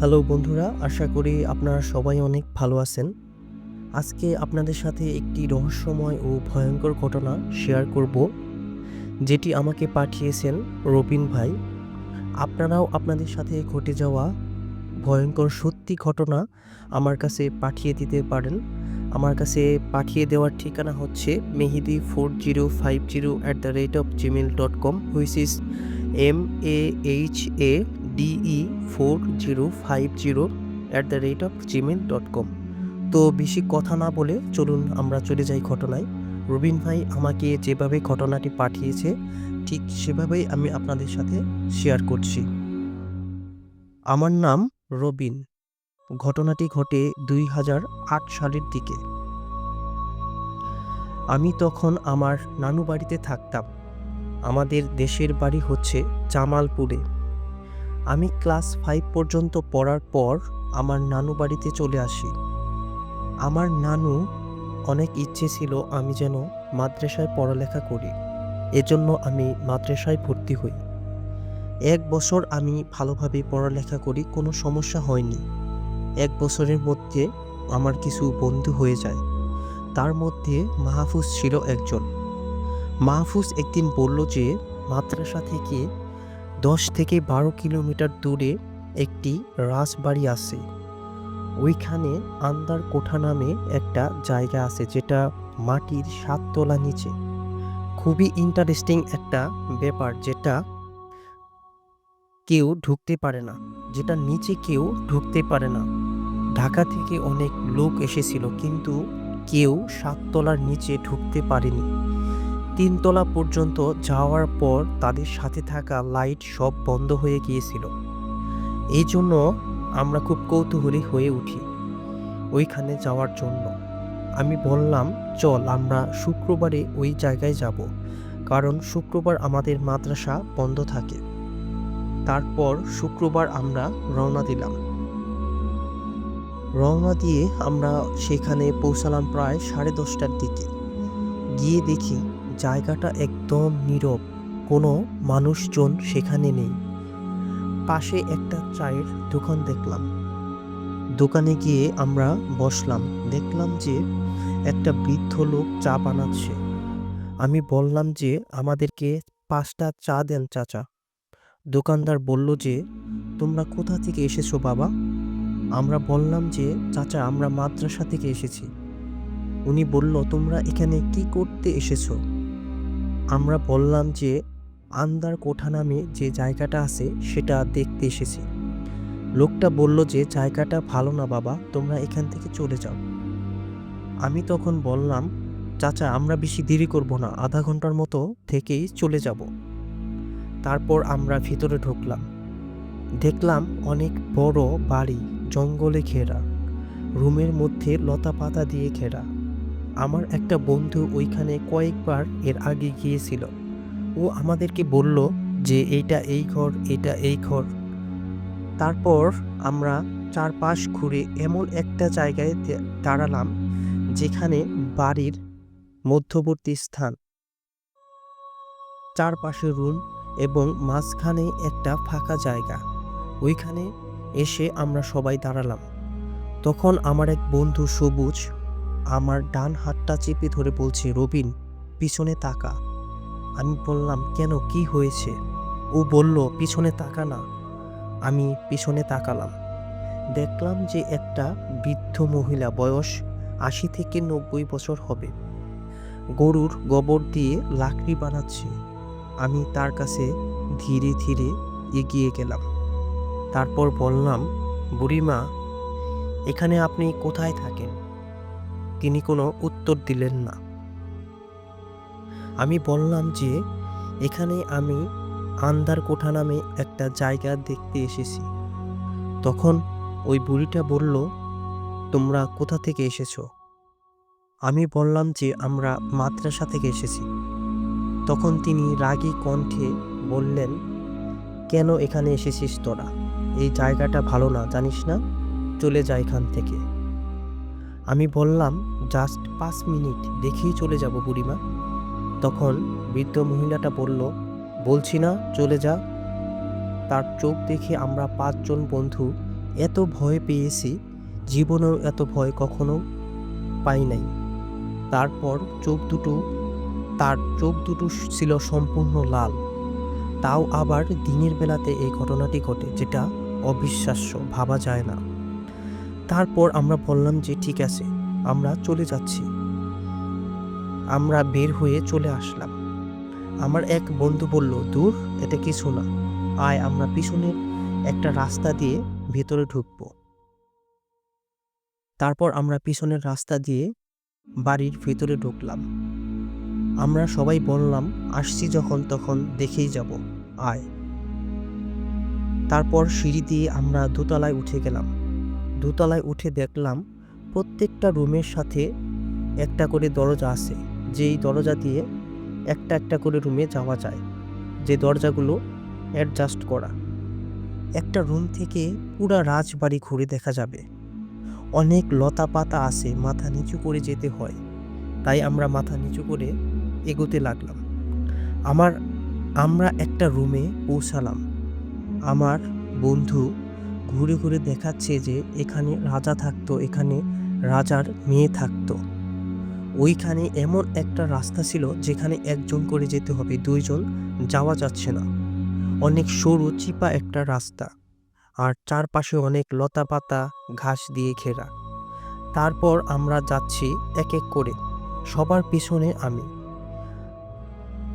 Hello বন্ধুরা, আশা করি আপনারা সবাই অনেক ভালো আছেন। আজকে আপনাদের সাথে একটি রহস্যময় ও ভয়ঙ্কর ঘটনা শেয়ার করব, যেটি আমাকে পাঠিয়েছেন রবিন ভাই। আপনারাও আপনাদের সাথে ঘটে যাওয়া ভয়ঙ্কর সত্যি ঘটনা আমার কাছে পাঠিয়ে দিতে পারেন। আমার কাছে পাঠিয়ে দেওয়ার ঠিকানা হচ্ছে Mehidi four zero five zero at the rate of Gmail dot com, which is M A H A DE four zero five zero at the rate of Gmail dot com তো বেশি কথা না বলে চলুন আমরা চলে যাই ঘটনায়। রবিন ভাই আমাকে যেভাবে ঘটনাটি পাঠিয়েছে, ঠিক সেভাবেই আমি আপনাদের সাথে শেয়ার করছি। আমার নাম রবিন। ঘটনাটি ঘটে দুই হাজার আট সালের দিকে। আমি তখন আমার নানু বাড়িতে থাকতাম। আমাদের দেশের বাড়ি হচ্ছে জামালপুরে। আমি ক্লাস ফাইভ পর্যন্ত পড়ার পর আমার নানু বাড়িতে চলে আসি। আমার নানু অনেক ইচ্ছে ছিল আমি যেন মাদ্রাসায় পড়ালেখা করি। এজন্য আমি মাদ্রাসায় ভর্তি হই। এক বছর আমি ভালোভাবে পড়ালেখা করি, কোনো সমস্যা হয়নি। এক বছরের মধ্যে আমার কিছু বন্ধু হয়ে যায়। তার মধ্যে মাহফুজ ছিল একজন। মাহফুজ একদিন বলল যে, মাদ্রাসা থেকে দশ থেকে বারো কিলোমিটার দূরে একটি রাজবাড়ি আছে। ওইখানে আন্দার কোঠা নামে একটা জায়গা আছে, যেটা মাটির সাততলা নিচে। খুবই ইন্টারেস্টিং একটা ব্যাপার, যেটা কেউ ঢুকতে পারে না, যেটা নিচে কেউ ঢুকতে পারে না। ঢাকা থেকে অনেক লোক এসেছিল, কিন্তু কেউ সাততলার নিচে ঢুকতে পারেনি। তিনতলা পর্যন্ত যাওয়ার পর তাদের সাথে থাকা লাইট সব বন্ধ হয়ে গিয়েছিল। এই জন্য আমরা খুব কৌতূহলী হয়ে উঠি ওইখানে যাওয়ার জন্য। আমি বললাম, চল, আমরা শুক্রবারে ওই জায়গায় যাব, কারণ শুক্রবার আমাদের মাদ্রাসা বন্ধ থাকে। তারপর শুক্রবার আমরা রওনা দিলাম। রওনা দিয়ে আমরা সেখানে পৌঁছালাম প্রায় সাড়ে দশটার দিকে। গিয়ে দেখি জায়গাটা একদম নীরব, কোনো মানুষজন সেখানে নেই। পাশে একটা চায়ের দোকান দেখলাম। দোকানে গিয়ে আমরা বসলাম, দেখলাম যে একটা বৃদ্ধ লোক চা বানাচ্ছে। আমি বললাম যে, আমাদেরকে পাঁচটা চা দেন চাচা। দোকানদার বলল যে, তোমরা কোথা থেকে এসেছ বাবা? আমরা বললাম যে, চাচা, আমরা মাদ্রাসা থেকে এসেছি। উনি বলল, তোমরা এখানে কি করতে এসেছ? আমরা বললাম যে আন্দার কোঠা নামে যে জায়গাটা আছে সেটা দেখতে এসেছি। লোকটা বলল যে জায়গাটা ভালো না বাবা, তোমরা এখান থেকে চলে যাও। আমি তখন বললাম, চাচা, আমরা বেশি দেরি করব না, আধা ঘণ্টার মতো থেকেই চলে যাব। তারপর আমরা ভিতরে ঢুকলাম। দেখলাম অনেক বড় বাড়ি, জঙ্গলে ঘেরা। রুমের মধ্যে লতা পাতা দিয়ে ঘেরা। আমার একটা বন্ধু ওইখানে কয়েকবার এর আগে গিয়েছিল। ও আমাদেরকে বলল যে, এইটা এই ঘর, এটা এই ঘর। তারপর আমরা চারপাশ ঘুরে এমন একটা জায়গায় দাঁড়ালাম যেখানে বাড়ির মধ্যবর্তী স্থান। চারপাশে রুম এবং মাঝখানে একটা ফাঁকা জায়গা। ওইখানে এসে আমরা সবাই দাঁড়ালাম। তখন আমার এক বন্ধু সবুজ আমার ডান হাতটা চেপে ধরে বলছে, রবিন, পিছনে তাকা। আমি বললাম, কেন? কি হয়েছে? ও বলল, পিছনে তাকা না। আমি পিছনে তাকালাম। দেখলাম যে একটা বৃদ্ধ মহিলা বয়স আশি থেকে নব্বই বছর হবে। গরুর গোবর দিয়ে লাকড়ি বানাচ্ছে। আমি তার কাছে ধীরে ধীরে এগিয়ে গেলাম। তারপর বললাম, বুড়িমা, এখানে আপনি কোথায় থাকেন? তিনি কোনো উত্তর দিলেন না। আমি বললাম যে, এখানে আমি আন্দার কোঠা নামে একটা জায়গা দেখতে এসেছি। তখন ওই বুড়িটা বলল, তোমরা কোথা থেকে এসেছ? আমি বললাম যে, আমরা মাদ্রাসা থেকে এসেছি। তখন তিনি রাগী কণ্ঠে বললেন, কেন এখানে এসেছিস তোরা? এই জায়গাটা ভালো না, জানিস না? চলে যা এখান থেকে। আমি বললাম, জাস্ট পাঁচ মিনিট, দেখেই চলে যাব বুড়িমা। তখন বৃদ্ধ মহিলাটা বলল, বলছি না, চলে যা। তার চোখ দেখে আমরা পাঁচজন বন্ধু এত ভয় পেয়েছি, জীবনেও এত ভয় কখনো পাই নাই। তারপর চোখ দুটো, তার চোখ দুটো ছিল সম্পূর্ণ লাল। তাও আবার দিনের বেলাতে এই ঘটনাটি ঘটে, যেটা অবিশ্বাস্য, ভাবা যায় না। তারপর আমরা বললাম যে, ঠিক আছে, আমরা চলে যাচ্ছি। আমরা বের হয়ে চলে আসলাম। আমার এক বন্ধু বলল, দূর, এটা কিছু না। আয়, আমরা পিছনের একটা রাস্তা দিয়ে ভেতরে ঢুকবো। তারপর আমরা পিছনের রাস্তা দিয়ে বাড়ির ভেতরে ঢুকলাম। আমরা সবাই বললাম, আসছি যখন তখন দেখেই যাব। আয়। তারপর সিঁড়ি দিয়ে আমরা দোতলায় উঠে গেলাম। দোতলায় উঠে দেখলাম প্রত্যেকটা রুমের সাথে একটা করে দরজা আছে। যেই দরজা দিয়ে একটা একটা করে রুমে যাওয়া যায়। যে দরজাগুলো অ্যাডজাস্ট করা। একটা রুম থেকে পুরা রাজবাড়ি ঘুরে দেখা যাবে। অনেক লতা পাতা আছে, মাথা নিচু করে যেতে হয়। তাই আমরা মাথা নিচু করে এগোতে লাগলাম। আমার, আমরা একটা রুমে পৌঁছালাম। আমার বন্ধু ঘুরে ঘুরে দেখাচ্ছে যে এখানে রাজা থাকতো, এখানে রাজার মেয়ে থাকতো। ওইখানে এমন একটা রাস্তা ছিল যেখানে একজন করে যেতে হবে, দুইজন যাওয়া যাচ্ছে না। অনেক সরু চিপা একটা রাস্তা আর চারপাশে অনেক লতা পাতা ঘাস দিয়ে ঘেরা। তারপর আমরা যাচ্ছি এক এক করে, সবার পিছনে আমি।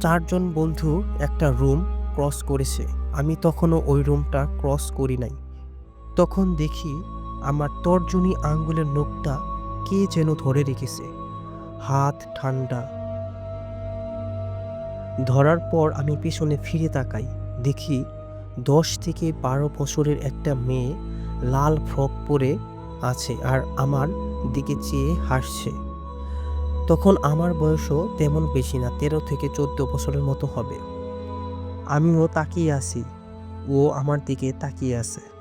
চারজন বন্ধু একটা রুম ক্রস করেছে। আমি তখনও ওই রুমটা ক্রস করি নাই। তখন দেখি আমার তর্জনী আঙ্গুলের নখটা কে যেন ধরে রেখেছে। হাত ঠান্ডা। ধরার পর আমি পিছনে ফিরে তাকাই। দেখি দশ থেকে বারো বছরের একটা মেয়ে লাল ফ্রক পরে আছে আর আমার দিকে চেয়ে হাসছে। তখন আমার বয়সও তেমন বেশি না, তেরো থেকে চোদ্দ বছরের মতো হবে। আমিও তাকিয়ে আছি। ও আমার দিকে তাকিয়ে আছে।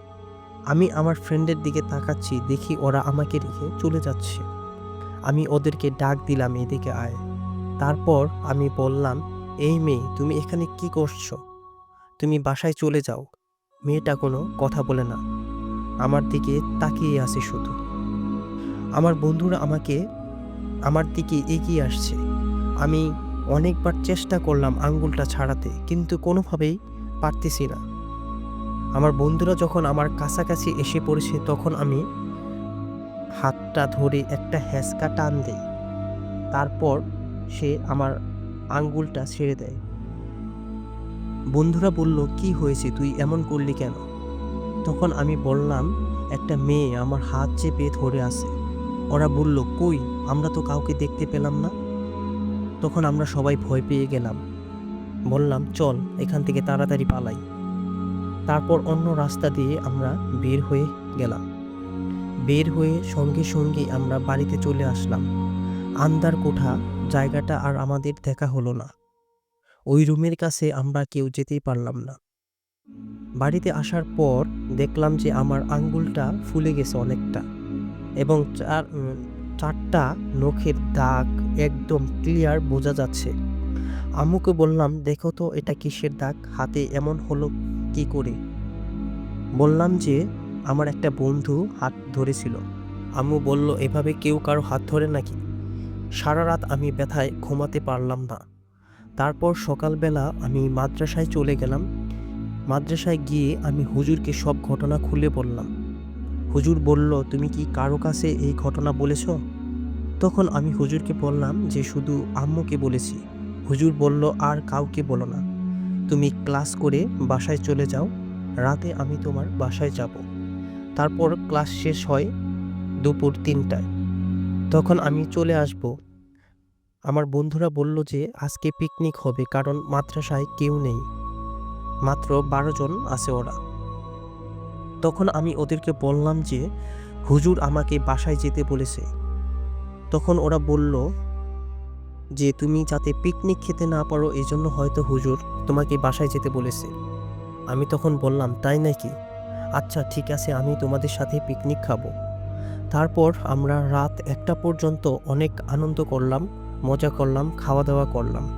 আমি আমার ফ্রেন্ডের দিকে তাকাচ্ছি, দেখি ওরা আমাকে রেখে চলে যাচ্ছে। আমি ওদেরকে ডাক দিলাম এদিকে আয়। তারপর আমি বললাম, এই মেয়ে, তুমি এখানে কি করছ? তুমি বাসায় চলে যাও। মেয়েটা কোনো কথা বলে না। আমার দিকে তাকিয়ে আছে শুধু। আমার বন্ধুরা আমাকে, আমার দিকে এগিয়ে আসছে। আমি অনেকবার চেষ্টা করলাম আঙ্গুলটা ছাড়াতে, কিন্তু কোনোভাবেই পারতেছি না। আমার বন্ধুরা যখন আমার কাছাকাছি এসে পড়েছে, তখন আমি হাতটা ধরে একটা হ্যাসকা টান দেই। তারপর সে আমার আঙ্গুলটা ছেড়ে দেয়। বন্ধুরা বলল, কি হয়েছে? তুই এমন করলি কেন? তখন আমি বললাম, একটা মেয়ে আমার হাত চেপে ধরে আছে। ওরা বলল, কই? আমরা তো কাউকে দেখতে পেলাম না। তখন আমরা সবাই ভয় পেয়ে গেলাম। বললাম, চল, এখান থেকে তাড়াতাড়ি পালাই। তারপর অন্য রাস্তা দিয়ে আমরা বের হয়ে গেলাম। বের হয়ে সঙ্গে সঙ্গে আমরা বাড়িতে চলে আসলাম। আন্দার কোঠা, জায়গাটা আর আমাদের দেখা হলো না। ওই রুমের কাছে আমরা কেউ যেতেই পারলাম না। বাড়িতে আসার পর দেখলাম যে আমার আঙ্গুলটা ফুলে গেছে অনেকটা এবং চার চারটা নখের দাগ একদম ক্লিয়ার বোঝা যাচ্ছে। আম্মুকে বললাম, দেখো তো, এটা কিসের দাগ? হাতে এমন হলো কি করে? বললাম যে, আমার একটা বন্ধু হাত ধরেছিল। আম্মু বলল, এভাবে কেউ কারও হাত ধরে নাকি? সারা রাত আমি ব্যথায় ঘুমাতে পারলাম না। তারপর সকালবেলা আমি মাদ্রাসায় চলে গেলাম। মাদ্রাসায় গিয়ে আমি হুজুরকে সব ঘটনা খুলে বললাম। হুজুর বলল, তুমি কি কারও কাছে এই ঘটনা বলেছ? তখন আমি হুজুরকে বললাম যে, শুধু আম্মুকে বলেছি। হুজুর বলল, আর কাউকে বলো না। তুমি ক্লাস করে বাসায় চলে যাও। রাতে আমি তোমার বাসায় যাব। তারপর ক্লাস শেষ হয় দুপুর তিনটায়। তখন আমি চলে আসব। আমার বন্ধুরা বলল যে, আজকে পিকনিক হবে, কারণ মাদ্রাসায় কেউ নেই। মাত্র বারো জন আছে ওরা। তখন আমি ওদেরকে বললাম যে, হুজুর আমাকে বাসায় যেতে বলেছে। তখন ওরা বলল যে তুমি যাতে পিকনিক খেতে না পারো এই জন্য হয়তো হুজুর তোমাকে বাসায় যেতে বলেছে। আমি তখন বললাম, তাই নাকি? আচ্ছা ঠিক আছে, আমি তোমাদের সাথে পিকনিক খাব। তারপর আমরা রাত একটা পর্যন্ত অনেক আনন্দ করলাম, মজা করলাম খাওয়া দাওয়া করলাম।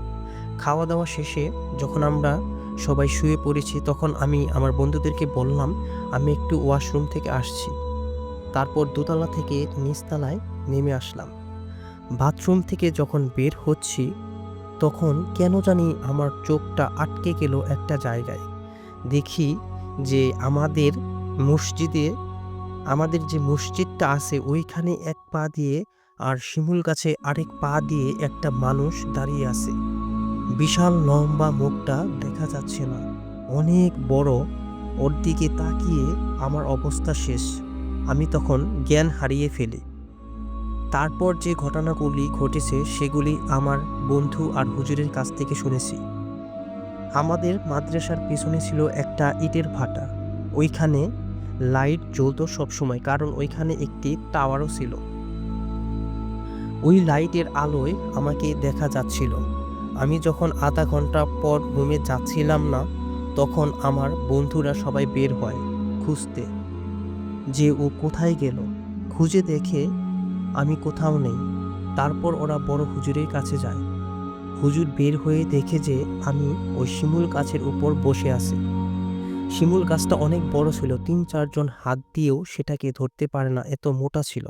খাওয়া দাওয়া শেষে যখন আমরা সবাই শুয়ে পড়েছি, তখন আমি আমার বন্ধুদেরকে বললাম, আমি একটু ওয়াশরুম থেকে আসছি। তারপর দোতলা থেকে নিচতলায় নেমে আসলাম। বাথরুম থেকে যখন বের হচ্ছি, তখন কেন জানি আমার চোখটা আটকে গেল একটা জায়গায়। দেখি যে আমাদের মসজিদে, আমাদের যে মসজিদটা আছে ওইখানে এক পা দিয়ে আর শিমুল গাছে আরেক পা দিয়ে একটা মানুষ দাঁড়িয়ে আছে। বিশাল লম্বা মুখটা দেখা যাচ্ছে না। অনেক বড়। ওর দিকে তাকিয়ে আমার অবস্থা শেষ। আমি তখন জ্ঞান হারিয়ে ফেলি। তারপর যে ঘটনাগুলি ঘটেছে সেগুলি আমার বন্ধু আর হুজুরের কাছ থেকে শুনেছি। আমাদের মাদ্রাসার পিছনে ছিল একটা ইটের ভাটা। ওইখানে লাইট জ্বলতো সবসময়, কারণ ওইখানে একটি টাওয়ারও ছিল। ওই লাইটের আলোয় আমাকে দেখা যাচ্ছিল। আমি যখন আধা ঘণ্টা পর রুমে যাচ্ছিলাম না, তখন আমার বন্ধুরা সবাই বের হয় খুঁজতে। যে ও কোথায় গেল, খুঁজে দেখে আমি কোথাও নেই। তারপর ওরা বড় হুজুরের কাছে যায়। হুজুর বের হয়ে দেখে যে আমি ওই শিমুল গাছের উপর বসে আছি। শিমুল গাছটা অনেক বড় ছিল, তিন চারজন হাত দিয়েও সেটাকে ধরতে পারে না, এত মোটা ছিল।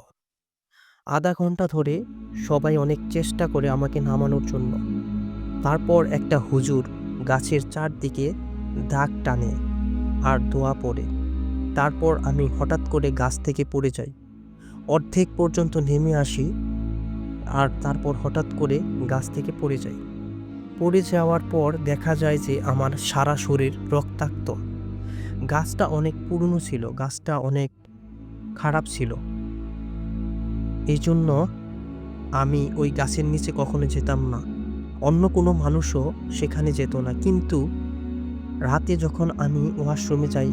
আধা ঘণ্টা ধরে সবাই অনেক চেষ্টা করে আমাকে নামানোর জন্য। তারপর একটা হুজুর গাছের চারদিকে দাগ টানে আর দোয়া পড়ে। তারপর আমি হঠাৎ করে গাছ থেকে পড়ে যাই। অর্ধেক পর্যন্ত নেমে আসি আর তারপর হঠাৎ করে গাছ থেকে পড়ে যাই। পড়ে যাওয়ার পর দেখা যায় যে আমার সারা শরীর রক্তাক্ত। গাছটা অনেক পুরনো ছিল, গাছটা অনেক খারাপ ছিল। এই জন্য আমি ওই গাছের নিচে কখনো যেতাম না। অন্য কোনো মানুষও সেখানে যেত না। কিন্তু রাতে যখন আমি ওয়াশরুমে যাই,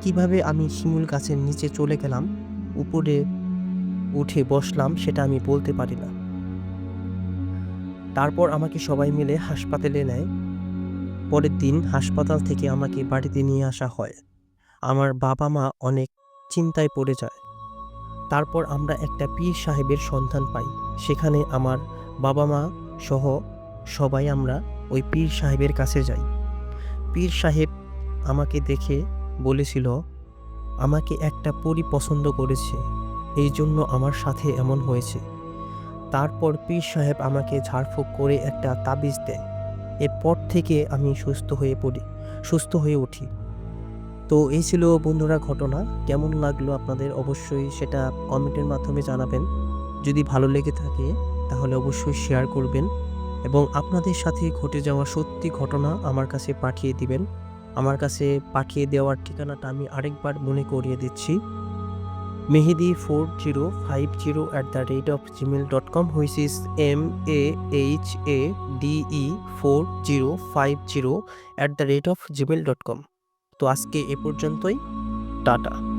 কীভাবে আমি শিমুল গাছের নিচে চলে গেলাম, উপরে উঠে বসলাম, সেটা আমি বলতে পারি না। তারপর আমাকে সবাই মিলে হাসপাতালে নেয়। পরের দিন হাসপাতাল থেকে আমাকে বাড়িতে নিয়ে আসা হয়। আমার বাবা মা অনেক চিন্তায় পড়ে যায়। তারপর আমরা একটা পীর সাহেবের সন্ধান পাই। সেখানে আমার বাবা মা সহ সবাই আমরা ওই পীর সাহেবের কাছে যাই। পীর সাহেব আমাকে দেখে বলেছিল, আমাকে একটা পরি পছন্দ করেছে। এই জন্য আমার সাথে এমন হয়েছে। তারপর পীর সাহেব আমাকে ঝাড়ফুঁক করে একটা তাবিজ দেয় এরপর থেকে আমি সুস্থ হয়ে পড়ি, সুস্থ হয়ে উঠি। তো এই ছিল বন্ধুরা ঘটনা, কেমন লাগল আপনাদের অবশ্যই সেটা কমেন্টের মাধ্যমে জানাবেন। যদি ভালো লেগে থাকে তাহলে অবশ্যই শেয়ার করবেন এবং আপনাদের সাথে ঘটে যাওয়া সত্যি ঘটনা আমার কাছে পাঠিয়ে দিবেন। আমার কাছে পাঠিয়ে দেওয়ার ঠিকানাটা আমি আরেকবার মনে করিয়ে দিচ্ছি। Mehedi four zero five zero at the rate of Gmail dot com which is M A H A DE four zero five zero at the rate of Gmail dot com তো আজকে এ পর্যন্তই, টাটা।